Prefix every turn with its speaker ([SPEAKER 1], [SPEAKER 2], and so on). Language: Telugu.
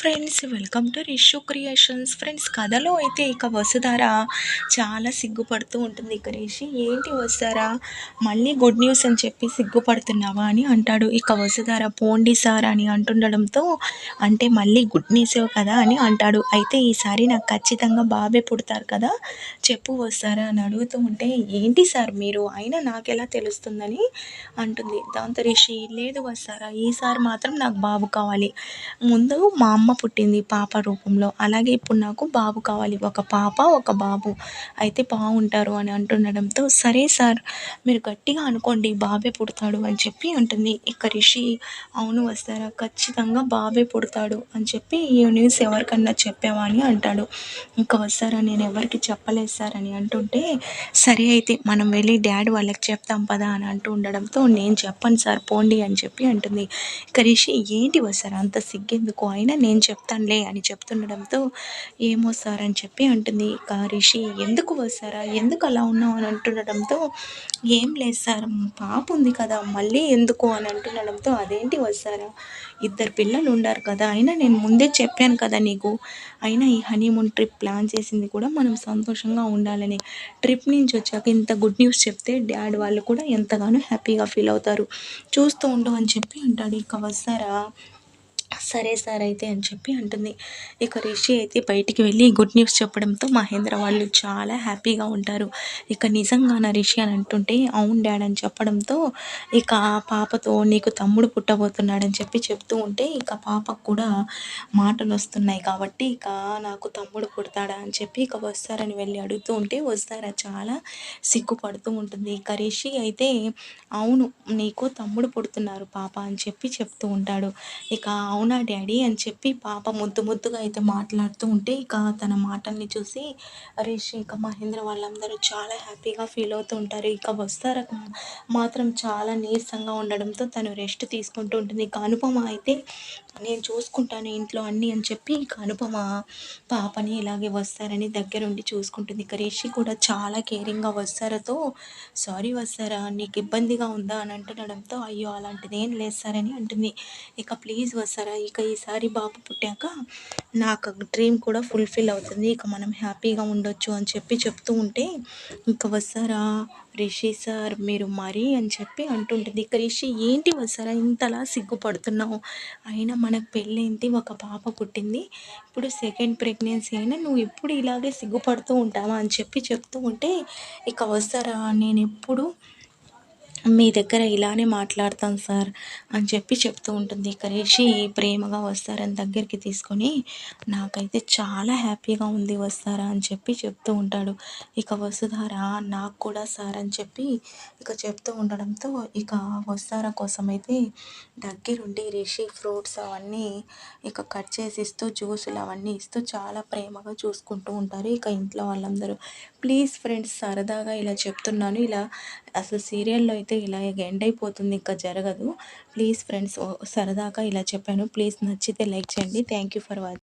[SPEAKER 1] Friends welcome to Rishu creations friends కథలో అయితే ఇక వసుధార చాలా సిగ్గుపడుతూ ఉంటుంది. ఇక రిషి ఏంటి వసుధార? మళ్ళీ గుడ్ న్యూస్ అని చెప్పి సిగ్గుపడుతున్నావా? అని అంటాడు. ఇక వసుధార పోండి సార్ అని అంటుండడంతో అంటే మళ్ళీ గుడ్ న్యూస్ కదా? అని అంటాడు. అయితే ఈసారి నాకు ఖచ్చితంగా బాబే పుడతారు కదా? చెప్పు వస్తారా అని అడుగుతూ ఉంటే ఏంటి సార్ మీరు? అయినా నాకెలా తెలుస్తుందని? అంటుంది. దాంతో రిషి లేదు వస్తారా ఈసారి మాత్రం నాకు బాబు కావాలి. ముందు మా అమ్మ పుట్టింది పాప రూపంలో. అలాగే ఇప్పుడు నాకు బాబు కావాలి. ఒక పాప ఒక బాబు. అయితే బాగుంటారు అని అంటుండడంతో సరే సార్ మీరు గట్టిగా అనుకోండి బాబే పుడతాడు అని చెప్పి అంటుంది. ఇక రిషి అవును వస్తారా? ఖచ్చితంగా బాబే పుడతాడు అని చెప్పి ఈ న్యూస్ ఎవరికన్నా చెప్పావా? అని అంటాడు. ఇంకా వస్తారా? నేను ఎవరికి చెప్పలేదు సార్ అని అంటుంటే సరే అయితే మనం వెళ్ళి డాడీ వాళ్ళకి చెప్తాం పదా అని అంటూ ఉండడంతో నేను చెప్పను సార్ పోండి అని చెప్పి అంటుంది. ఇక రిషి ఏంటి వస్తారా? అంత సిగ్గెందుకు? అయినా నేను చెప్తానులే అని చెప్తుండడంతో ఏమో సార్ అని చెప్పి అంటుంది ఇక రిషి. ఎందుకు వస్తారా? ఎందుకు అలా ఉన్నావు? అని అంటుండడంతో ఏం లేదు సార్ పాప ఉంది కదా మళ్ళీ ఎందుకు? అని అంటుండడంతో అదేంటి వస్తారా? ఇద్దరు పిల్లలు ఉండారు కదా అయినా నేను ముందే చెప్పాను కదా నీకు. అయినా ఈ హనీమూన్ ట్రిప్ ప్లాన్ చేసింది కూడా మనం సంతోషంగా ఉండాలని. ట్రిప్ నుంచి వచ్చాక ఇంత గుడ్ న్యూస్ చెప్తే డాడ్ వాళ్ళు కూడా ఎంతగానో హ్యాపీగా ఫీల్ అవుతారు. చూస్తూ ఉండు అని చెప్పి అంటాడు. ఇక వస్తారా? సరే సార్ అయితే అని చెప్పి అంటుంది. ఇక రిషి అయితే బయటికి వెళ్ళి గుడ్ న్యూస్ చెప్పడంతో మహేంద్ర వాళ్ళు చాలా హ్యాపీగా ఉంటారు. ఇక నిజంగా నా రిషి అని అంటుంటే అవును డాడ్ అని చెప్పడంతో ఇక ఆ పాపతో నీకు తమ్ముడు పుట్టబోతున్నాడని చెప్పి చెప్తూ ఉంటే ఇక పాపకు కూడా మాటలు వస్తున్నాయి కాబట్టి ఇక నాకు తమ్ముడు పుడతాడా అని చెప్పి ఇక వస్తారని వెళ్ళి అడుగుతూ ఉంటే వస్తారా? చాలా సిగ్గుపడుతూ ఉంటుంది. ఇక రిషి అయితే అవును నీకు తమ్ముడు పుడుతున్నారు పాప అని చెప్పి చెప్తూ ఉంటాడు. ఇక అవును డాడీ అని చెప్పి పాప ముద్దు ముద్దుగా అయితే మాట్లాడుతూ ఉంటే ఇక తన మాటల్ని చూసి రిషి ఇక మహేంద్ర వాళ్ళందరూ చాలా హ్యాపీగా ఫీల్ అవుతూ ఉంటారు. ఇక వస్తారా? మాత్రం చాలా నీరసంగా ఉండడంతో తను రెస్ట్ తీసుకుంటూ ఉంటుంది. ఇక అనుపమ అయితే నేను చూసుకుంటాను ఇంట్లో అన్ని అని చెప్పి ఇక అనుపమ పాపని ఇలాగే వస్తారని దగ్గరుండి చూసుకుంటుంది. ఇక రిషి కూడా చాలా కేరింగ్గా వస్తారతో సారీ వస్తారా? నీకు ఇబ్బందిగా ఉందా? అని అంటుండడంతో అయ్యో అలాంటిది ఏం లేస్తారని అంటుంది. ఇక ప్లీజ్ వస్తారా? ఇక ఈసారి బాబు పుట్టాక నాకు డ్రీమ్ కూడా ఫుల్ఫిల్ అవుతుంది. ఇక మనం హ్యాపీగా ఉండొచ్చు అని చెప్పి చెప్తూ ఉంటే ఇక వస్తారా? రిషి సార్ మీరు మరీ అని చెప్పి అంటుంటుంది. ఇక రిషి ఏంటి వస్తారా? ఇంతలా సిగ్గుపడుతున్నావు? అయినా మనకు పెళ్ళేంటి ఒక పాప పుట్టింది. ఇప్పుడు సెకండ్ ప్రెగ్నెన్సీ అయినా నువ్వు ఎప్పుడు ఇలాగే సిగ్గుపడుతూ ఉంటావా? అని చెప్పి చెప్తూ ఉంటే ఇక వస్తారా? నేను ఎప్పుడు మీ దగ్గర ఇలానే మాట్లాడతాను సార్ అని చెప్పి చెప్తూ ఉంటుంది. ఇక రిషి ప్రేమగా వస్తారని దగ్గరికి తీసుకొని నాకైతే చాలా హ్యాపీగా ఉంది వస్తారా అని చెప్పి చెప్తూ ఉంటాడు. ఇక వసుధార నాకు కూడా సార్ అని చెప్పి ఇక చెప్తూ ఉండడంతో ఇక వస్తార కోసం అయితే దగ్గరుండి రిషి ఫ్రూట్స్ అవన్నీ ఇక కట్ చేసి ఇస్తూ జ్యూసులు అవన్నీ ఇస్తూ చాలా ప్రేమగా చూసుకుంటూ ఉంటారు. ఇక ఇంట్లో వాళ్ళందరూ ప్లీజ్ ఫ్రెండ్స్ సరదాగా ఇలా చెప్తున్నాను. ఇలా అసలు సీరియల్లో అయితే అయితే ఇలా ఎండ్ అయిపోతుంది ఇంకా జరగదు. ప్లీజ్ ఫ్రెండ్స్ సరదాగా ఇలా చెప్పాను. ప్లీజ్ నచ్చితే లైక్ చేయండి. Thank you for watching